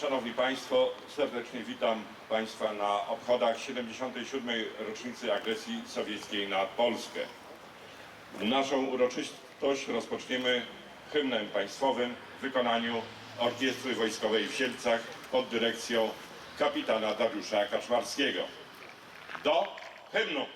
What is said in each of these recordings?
Szanowni Państwo, serdecznie witam Państwa na obchodach 77. rocznicy agresji sowieckiej na Polskę. Naszą uroczystość rozpoczniemy hymnem państwowym w wykonaniu Orkiestry Wojskowej w Sielcach pod dyrekcją kapitana Dariusza Kaczmarskiego. Do hymnu!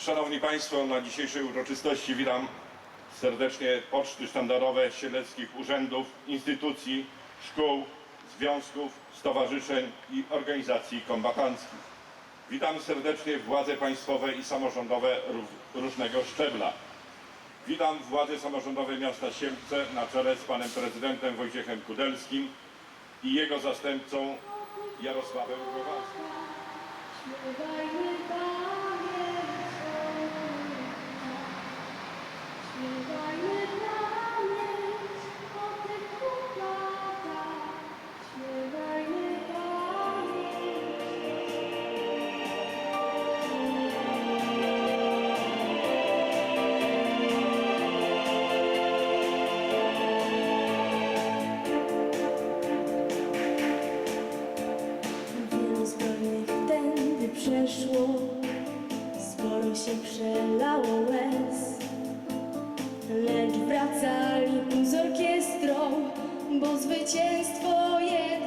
Szanowni Państwo, na dzisiejszej uroczystości witam serdecznie poczty sztandarowe sieleckich urzędów, instytucji, szkół, związków, stowarzyszeń i organizacji kombatanckich. Witam serdecznie władze państwowe i samorządowe ró- różnego szczebla. Witam władze samorządowe miasta Sielce na czele z panem prezydentem Wojciechem Kudelskim i jego zastępcą Jarosławem Głowackim. いいね。Lecz wracali z orkiestrą, bo zwycięstwo jedno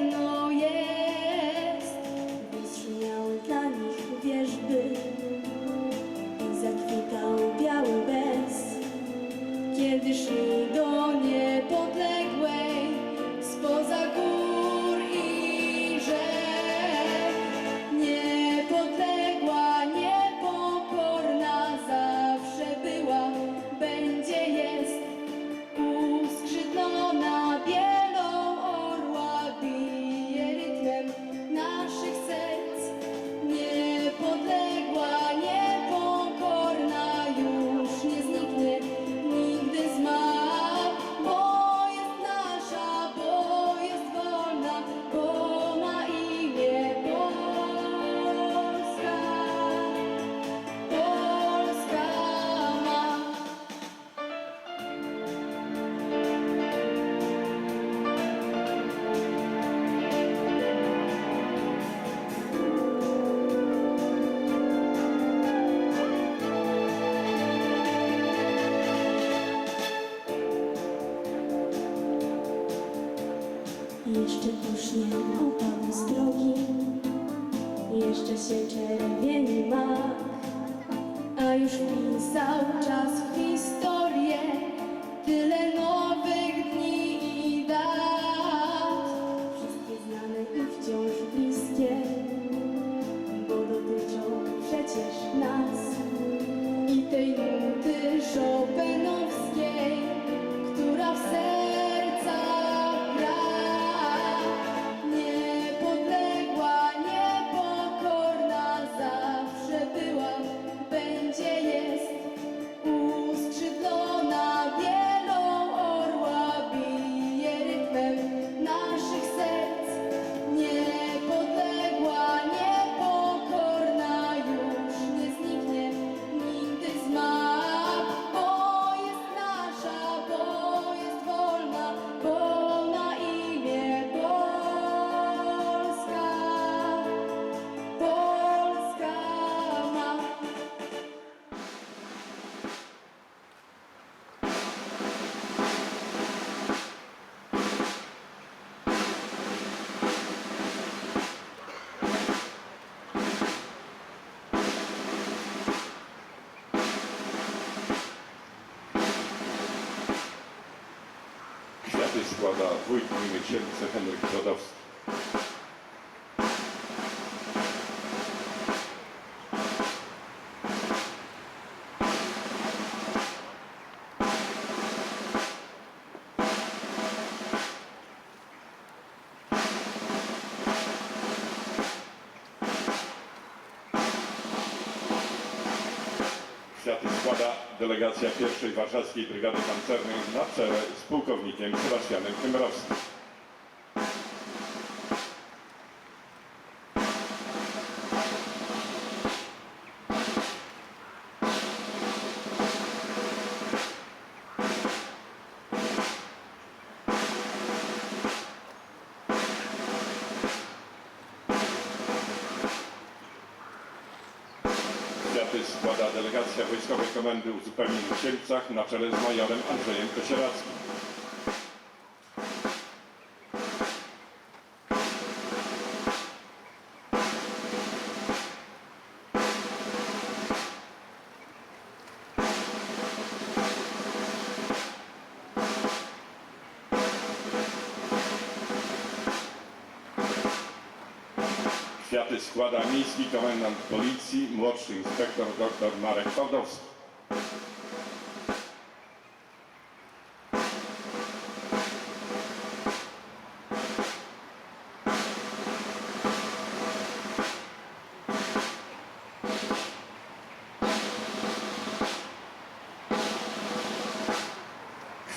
Jeszcze kurz nie opadł z drogi, jeszcze się czerwieni mak, a już pisał czas w historię, вода, вы мимо, чем центр вода składa delegacja pierwszej Warszawskiej Brygady Pancernej na czele z pułkownikiem Sebastianem Kymrowskim. Delegacja Wojskowej Komendy Uzupełnień w Sielcach na czele z majorem Andrzejem Kosierackim. Kwiaty składa miejski komendant policji, młodszy inspektor dr Marek Fałdowski.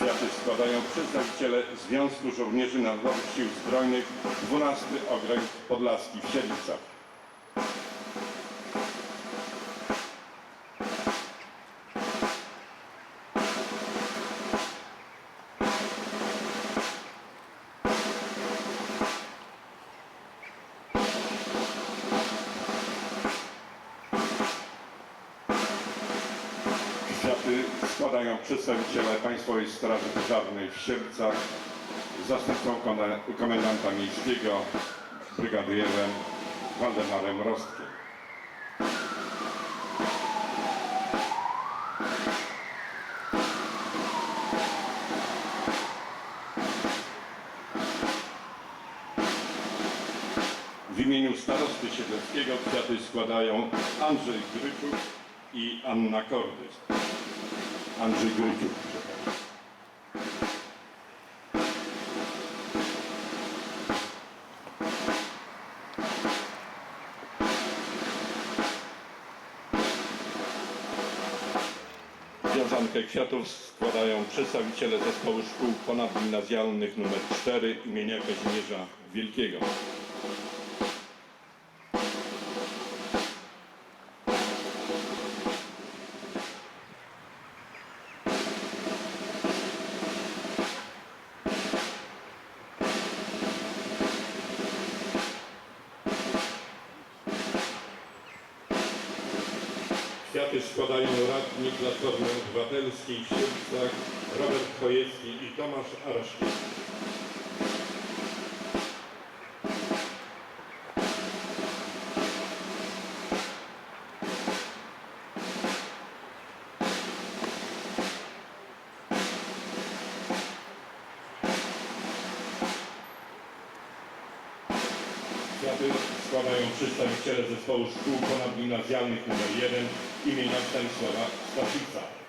Kwiaty składają przedstawiciele Związku Żołnierzy Narodowych Sił Zbrojnych 12 Okręg Podlaski w Siedlcach. Składają przedstawiciele Państwowej Straży Pożarnej w Siedlcach z zastępcą komendanta miejskiego brygadierem Waldemarem Rostkiem. W imieniu starosty siedleckiego kwiaty składają Andrzej Gryczuk i Anna Kordys. Andrzej przepraszam. Wiązankę kwiatów składają przedstawiciele zespołu szkół ponadgimnazjalnych nr 4 imienia Kazimierza Wielkiego. Kwiaty składają radni Platformy Obywatelskiej w Siedlcach Robert Chojecki i Tomasz Araszkiewicz. Składają przedstawiciele zespołu szkół ponadgimnazjalnych nr 1 imienia Stanisława Staszica.